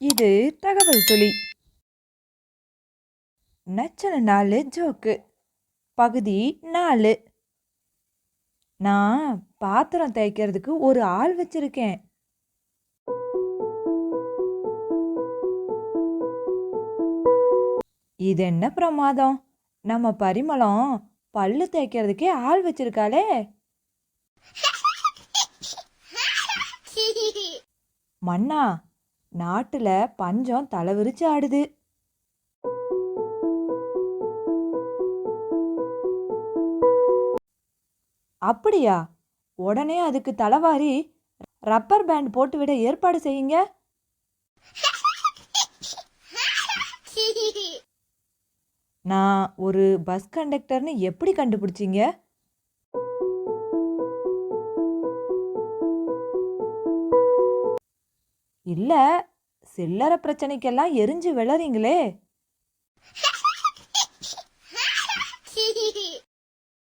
இது தகவல் துளி. நச்சன நாலு ஜோக்கு. பகுதி நாலு. நான் பாத்திரம் தேய்க்கிறதுக்கு ஒரு ஆள் வச்சிருக்கேன். இது என்ன பிரமாதம்? நம்ம பரிமளம் பல்லு தேய்க்கிறதுக்கே ஆள் வச்சிருக்காளே. மன்னா நாட்டுல பஞ்சம் தலைவிரிச்சு ஆடுது. அப்படியா? உடனே அதுக்கு தலைவாரி ரப்பர் பேண்ட் போட்டுவிட ஏற்பாடு செய்யுங்க. நான் ஒரு பஸ் கண்டக்டர்னு எப்படி கண்டுபிடிச்சீங்க? இல்ல சில்லறை பிரச்சனைக்கெல்லாம் எரிஞ்சு விழறீங்களே